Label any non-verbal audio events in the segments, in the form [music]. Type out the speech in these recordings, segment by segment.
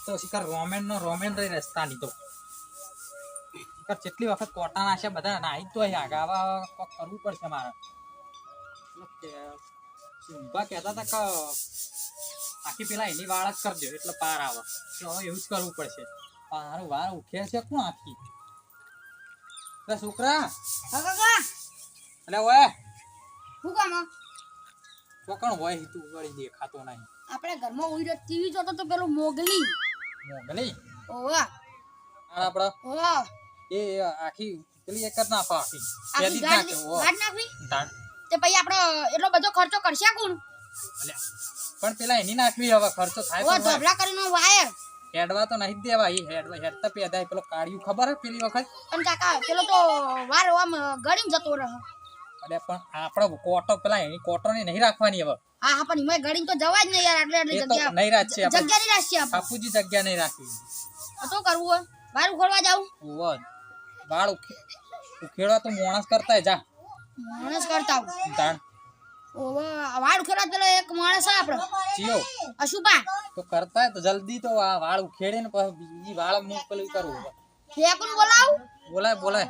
રસ્તો શિખર રોમેન નો રોમેન રહી રસ્તા તો શિખર કેટલી વખત કોટા નાખ્યા બધા નાઈ તો આગા આવા કોક કરવું પડશે મારે. ઊંભા કહેતા હતા કે આખી પેલા એની વાળ જ કરજો એટલે પાર આવે. એટલે હવે એવું જ કરવું પડશે. મારું વાર ઉખે છે કોણ આખી? છોકરા. એટલે ઓય. શું કામ કોકણ હોય તું દેખાતો નહીં. આપણે ઘરમાં ઉઈ રહ્યો ટીવી જોતો તો પેલું મોગલી. મોગલી ઓવા. અને આપડે ઓવા. એ આખી પેલી એક જ નાખો આખી પેલી ગાડ નાખે ઓ. તે પછી આપણો એટલો બધો ખર્ચો કરશે કોણ પણ પેલા એની નાખવી હવે ખર્ચો થાય તો. ધોબલા કરીને વાયર. હેડવા તો નહીં દેવા. એ હેડવા હેડતા પેદા પેલો કાળિયું ખબર હે પેલી વખત? પણ કાકા પેલો તો વાર આમ ગળીને જતો રહે. અરે પણ આપણો કોટો પેલા એની કોટો ને નહીં રાખવાની હવે. હા હા પણ એમાં ગળીને તો જવાય જ નહીં યાર આટલી આટલી જગ્યા નહીં રાખશે જગ્યા નહીં રાખશે બાપુજી જગ્યા નહીં રાખી તો કરવું હોય? બાર ઉખોડવા જાવ ઓવ જ. વાળ ઉખેડવા તો માણસ કરતા જા. માણસ કરતા તાણ. ઓવા વાળ ઉખેડવા પેલો એક માણસ છે આપણો. જીઓ. અશુભા. તો કરતા તો જલ્દી તો આ વાળ ઉખેડે ને પછી બીજી વાળ મોકલવી કરવું ફેકુન બોલાવું. બોલાય બોલાય.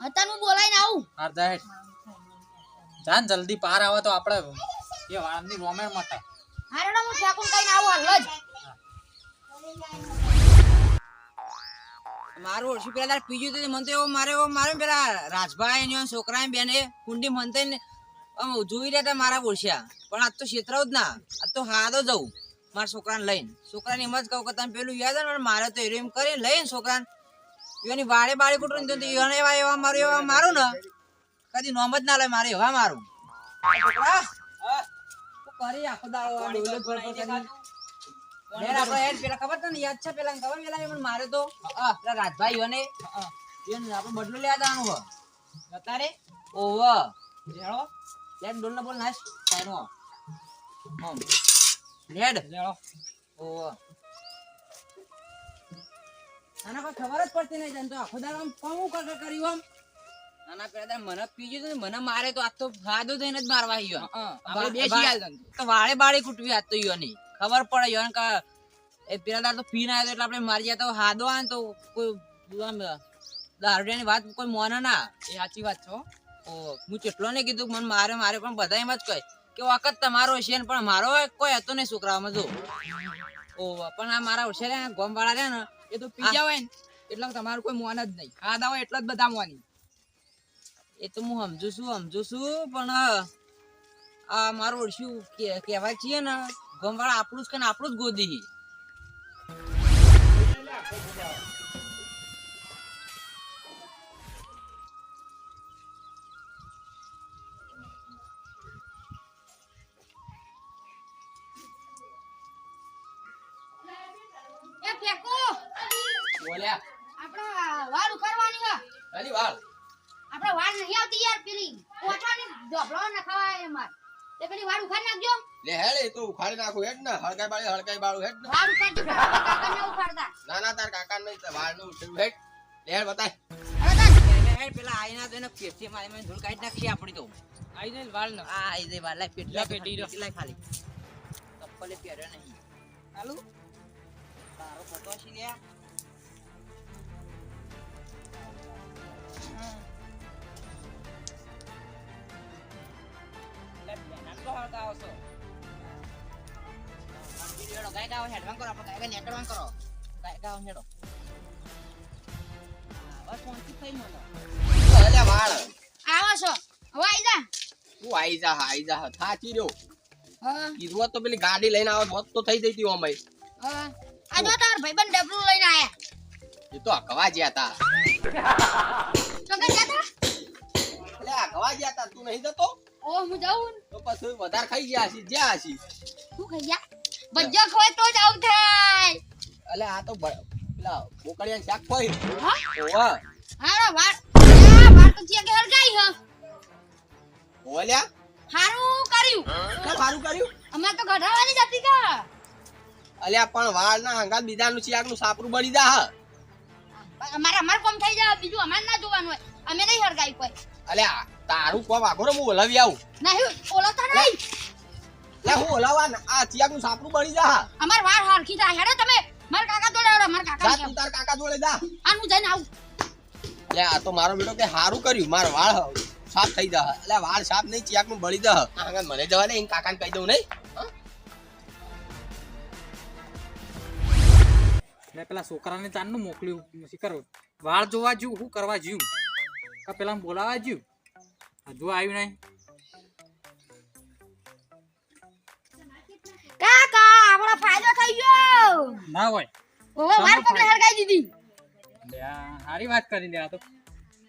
અત્યારે હું બોલાઈને આવું. હાર જાય જાન જલ્દી પાર આવે તો આપણે એ વાળની રોમેર માટે હારણો હું ફેકુન કઈને આવું હાલ જ મારું ઓળખી પેલા તાર પીજું તો મને તો એવો મારે એવો મારે પેલા રાજભાઈ એની છોકરા બેને કુંડી મનતે આમ જોઈ રહ્યા હતા મારા ઓળખ્યા. પણ આજ તો ક્ષેત્ર જ ના. આજ તો હાદો જવું. મારા છોકરાને લઈને. છોકરાને એમ જ કહું કે તમે પેલું યાદ આવે મારે તો એમ કરીને લઈને છોકરાને એની વાડે બાળે કુટું ને એને એવા એવા મારું એવા મારું ને. કદી નોમ જ ના લે મારે એવા મારું. છોકરા કરી આખો દાડો આ ડોલો પર પર કરી? યાર આપણે યાર પેલા ખબર તને યાદ છે? પેલા ખબર પેલા એ મારે તો? આ પેલા રાજભાઈ અને એને આપણે બદલો લેવા જવાનું હો અત્યારે ઓવ. લેડો લેડ ડોલ ના બોલ નાશ. સાઈનો હમ. લેડ લેડો ઓવ. આના કોઈ ખબર જ પડતી નહીં જન તો આખો દાડો આમ કોણ કર કર્યું આમ. પેલા મને પીજ્યું હતું ને મને મારે તો આજ તો ફાયદો થઈને જ મારવા આવ્યો આપણે બેસી ગયા તો વાળે બાળે કૂટવી આજ તો યોની ખબર પડે યોન કે એ પેલા દાડ તો પીને આવ્યો એટલે આપણે મારી ગયા તો હાદો આવે તો કોઈ દારૂડિયાની વાત કોઈ મોને ના. એ સાચી વાત છો હું. કેટલો ને કીધું મને મારે મારે પણ બધા એમ જ કહે કે વખત તમારો હશે પણ મારો કોઈ હતો નહીં છોકરાઓમાં જો. ઓ પણ આ મારા હોશિયાર ગોમ વાળા રહ્યા ને એ તો પી હોય ને એટલે તમારું કોઈ મોન જ નહીં. ખાધા હોય એટલા જ બધા મોની એ તો હું સમજુ છું સમજુ છું, પણ આ મારું ઓળશું કહેવાય છીએ ને, ગમવાળા આપણું જ કે આપણું જ ગોદી તે પેલી વાડ ઉખાડી નાખજો. લે હેડ તો ઉખાડી નાખું. હેડ ને હળકાઈ બાળી હળકાઈ બાળું હેડ ને. વાડ ઉખાડ કાકા ને ઉખાડતા. ના ના તાર કાકા નહીં તાર વાળનું ઉઠેલું હેડ લે હેડ બતાય. હેડ પેલા આઈના દેને એને મારી મને ધૂળ કાઢી નાખી આપણી તો. આઈ જાય વાળ ન આ આઈ દે વાળ પેટ પેટલા. પેટી. લાય ખાલી. ચપ્પલે પહેર્યો નહીં. હાલું. તારો ફોટો છે તું તો પેલી ગાડી લઈને આવો હોત તો થઈ જતી ઓમય હા આ લઈને આયા એ તો અકવા જ્યા તા તો કે જાતા એટલે અકવા જ્યા તા તું નહીં જતો? ઓ હું જાઉં તો પછી વધારે ખાઈ ગયા હશી જ્યાં હશી? શું ખાઈ ગયા? બજ્જો ખોય તો જ આવું થાય. અલે આ તો પેલા બોકડિયા શાક ખોય હા? હારા વાળ આ વાર તો કે ગઈ હ. ઓલ્યા? હારું કર્યું. કેમ હારું કર્યું. અમે તો ગઢાવાની જતી કા? અલ્યા પણ વાળ ના હંગાત બીજાનું શાકનું સાપરું બળી દા હા. અમારે અમાર કોમ થઈ જાય બીજું અમારે ના જોવાનું હોય. અમે નહીં હરગાઈ કોઈ. અલ્યા તારું કોમ આગો ને હું ઓલાવી આવું. નહીં ઓળખતા નહીં. લે હું ઓલાવા આ ચિયાકનું સાપરું બળી જા. અમાર વાળ હરખી જાય હેડો તમે. મારા કાકા જોડે હેડો, મારા કાકા જા તું તાર કાકા જોડે જા. આનું જઈને આવું. એટલે આ તો મારો બેટો કે સારું કર્યું મારો વાળ સાફ થઈ જા. એટલે વાળ સાફ નહીં ચિયાકનું બળી જા. આગળ મને જવા દે એને કાકાને કહી દઉં નહીં. એટલે પેલા છોકરાને ચાંદનું મોકલ્યું. શિખર વાળ જોવા જ્યું શું કરવા જ્યું? પેલા બોલાવા જ્યું? હજુ આવ્યું નહીં. કાકા આપણો ફાયદો થઈ ગયો. ના હોય. ઓવે માર કોકને હરગાઈ દીધી. આ વાત કરી લે આ તો.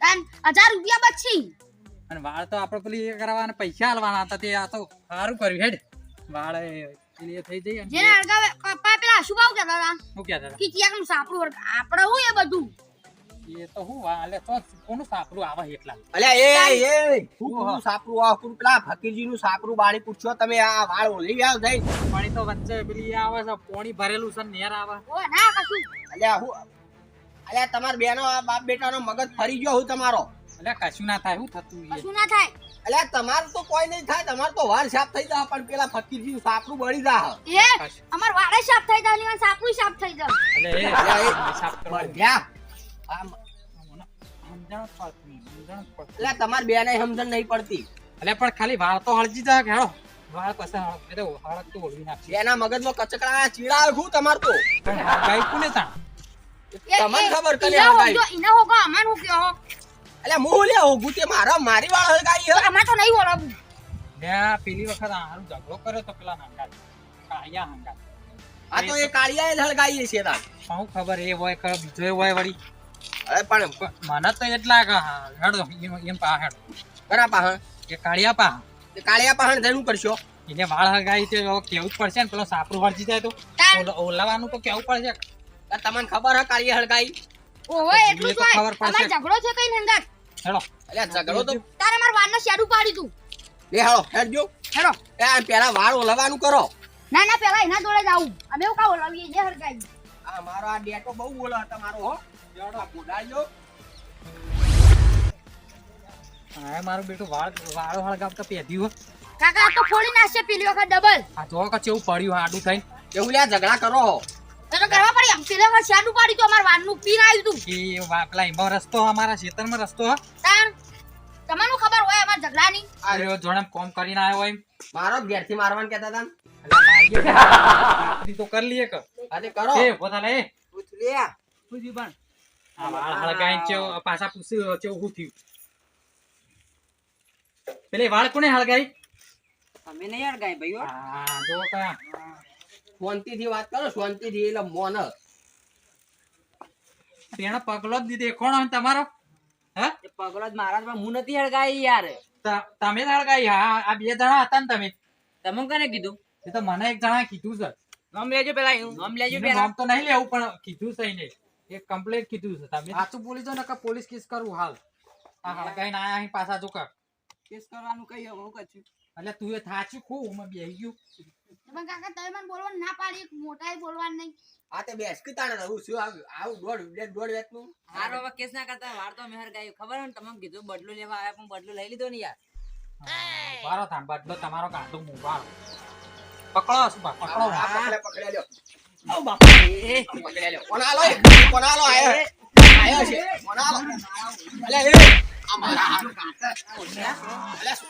તાન હજાર રૂપિયા બચી. અને વાળ તો આપણે પેલી એ કરવાના પૈસા આલવાના હતા તે આ તો સારું કર્યું હેડ. વાળ એ થઈ જઈ જેને હરગાવે પપ્પા પેલા શું ભાવ કહેતા હતા? શું કહેતા હતા? કે ચિયાકનું સાપડું આપણે હું એ બધું? એ તો હું વાળ તો કોનું સાપરું આવે એટલા અલ્યા એ એ કોનું સાપરું આ કોનું પેલા ફકીરજી નું સાપરું બાળી પૂછ્યો? તમે આ વાળ ઓલી આવ જઈ પાણી તો વચ્ચે પેલી આવે છે પોણી ભરેલું છે નેર આવે. ઓ ના કશું. અલ્યા હું અલ્યા તમાર બેનો બાપ બેટાનો મગજ ફરી ગયો હું તમારો. એટલે કશું ના થાય શું થતું કશું ના થાય. અલ્યા તમારું તો કોઈ નહીં થાય તમારું તો વાળ સાફ થઈ જાય પણ પેલા ફકીરજી નું સાપરું બળી જાય એ. અમાર વાળે સાફ થઈ જાય ને સાપરું સાફ થઈ જાય અલ્યા, એ સાફ કરવા બંધ્યા તમારે બે નહીં, સમજણ જ પડતી અલ્યા તમાર બેને સમજણ નહીં પડતી. એટલે પણ ખાલી વાળ તો હળજી જાય કે હેડો વાળ પછી હળ- એ તો હળક તો ઓળવી નાખશે બેના મગજમાં કચકડા ચીડા આખું તમાર તો. ગાય કોને તા તમને ખબર કને ઈના હરગાઈ? હોગો, ઈના હોગો, અમાર હું કે હો. એટલે હું લે હોગું તે મારા મારી વાળ હળગાઈ હે અમાર તો નહીં બોલાવું મે પેલી વખત આરું ઝઘડો કર્યો તો પેલા નાંગા કાળિયા હાંગા આ તો એ કાળિયા હળગાઈ છે તા શું ખબર એ હોય કે બીજો એ હોય વળી. અરે પણ મને તો એટલા કે હેડો એમ- પા હેડો. કરા પાહણ કે કાળિયા પા. કાળિયા પાહણ જઈને કરશો એને વાળ હગાઈ તે કેવું પડશે ને પેલો સાપરું વળજી જાય તો. ઓલાવાનું તો કેવું પડશે? તમને ખબર હે કાળિયા હળગાઈ? ઓહો એટલું તો ખબર પડશે. અમાર ઝઘડો છે કઈ નંગા હેડો. અલ્યા ઝઘડો તો તારે માર વાળને શેડું પાડી તું. લે હેડો હેડ જો હેડો. એ આ પેલા વાળ ઓલાવાનું કરો. ના ના પેલા એના જોડે જ આવું. અમે એવું કા ઓલાવીએ? જે હળગાઈ આ મારો આ ડેટો બહુ બોલો તમારો હો. હા મારું બેટું વાળ વાળો હળગાવતા પેધી હો. કાકા આ તો ફોડી નાખશે પેલી વખત ડબલ આ જો કે ચેવું પડ્યું આડું થઈને એવું લ્યા ઝઘડા કરો હો. તો તો કરવા પડી આમ? પેલી વખત શાડું પાડી તો અમાર વાળનું પીન આવ્યું તું. કે વા- પેલા એમાં રસ્તો અમારા ખેતરમાં રસ્તો હ. તાણ તમને ખબર હોય અમાર ઝઘડાની આ અરે જોડે કોમ કરીને આવ્યો હોય એમ. મારો ઘેરથી મારવાનું કહેતા હતા [laughs] તો કરી લઈએ કે. અરે કરો. એ પોતા લે પૂછ લે પૂછી પણ. આ વાળ પાછા પૂછ્યું ચેવું શું થયું પેલી વાળ કોને હળગાઈ તમે નહીં યાર ભાઈઓ હા જો કયા શાંતિથી વાત કરો શાંતિથી એટલે મોન તેણે પગલો જ દીધો કોણ તમારો હા પગલો જ મારા પણ હું નથી હળગાઈ યાર તમે જ હળગાઈ હા આ બે જણા હતા ને તમે તમે કોને કીધું એ તો મને એક જણા કીધું છે નામ લેજો પેલા નામ લેજો નામ તો નહીં લેવું પણ કીધું છે એને એક કમ્પ્લેટ કીધું છે તમે સાચું બોલી દો ને કે પોલીસ કેસ કરું હાલ. આ કઈ ના અહીં પાછા જો કર. કેસ કરવાનું કઈ હું કચ્યું એટલે તું એ થાચું ખું હું બેહી ગયું. પણ કાકા તમે મને બોલવા ના પાડી મોટા બોલવા નહીં. આ તે બેસ કીતાને રહું છું આવ આવ દોડ બે દોડ વેતનું હારો હવે કેસ ના કરતા વાર તો મેહર ગાયું. ખબર હે ને તમને કીધું બદલો લેવા આવ્યા પણ બદલો લઈ લીધો ને યાર. બારો થામ બદલો તમારો કાઢું બારો પકડો પકડો. આ પકડે પકડે લ્યો. ઓ બાપા એ પકડે લ્યો કોણ આલો એ? કોણ આયો આયો છે કોણ આલો અલ્યા એ આ મારા હાથ કાઢે. અલ્યા શું?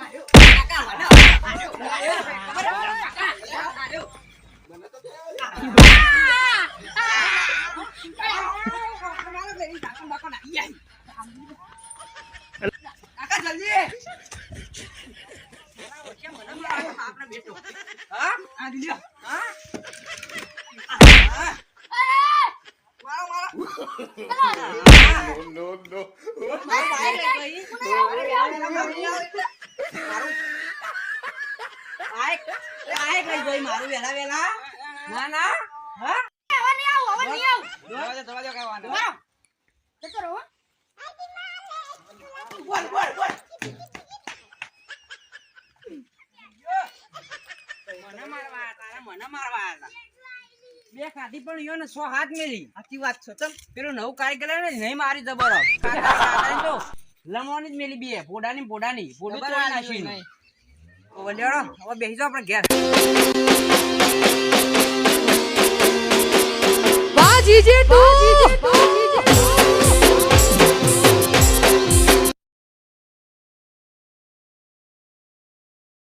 મારું વેલા વેલા ના ના હા હવે નહીં આવું હવે નહીં આવું દોવા દે દોવા no. કઈ વાંધો બરો જતો રહો હો. મને મારવા તારા મને મારવા હતા બે નહીં મારી જબર તો જ મેલી બે ફોડાની ફોડાની બેસી જાવ આપણે ઘેર. વાહ જીજે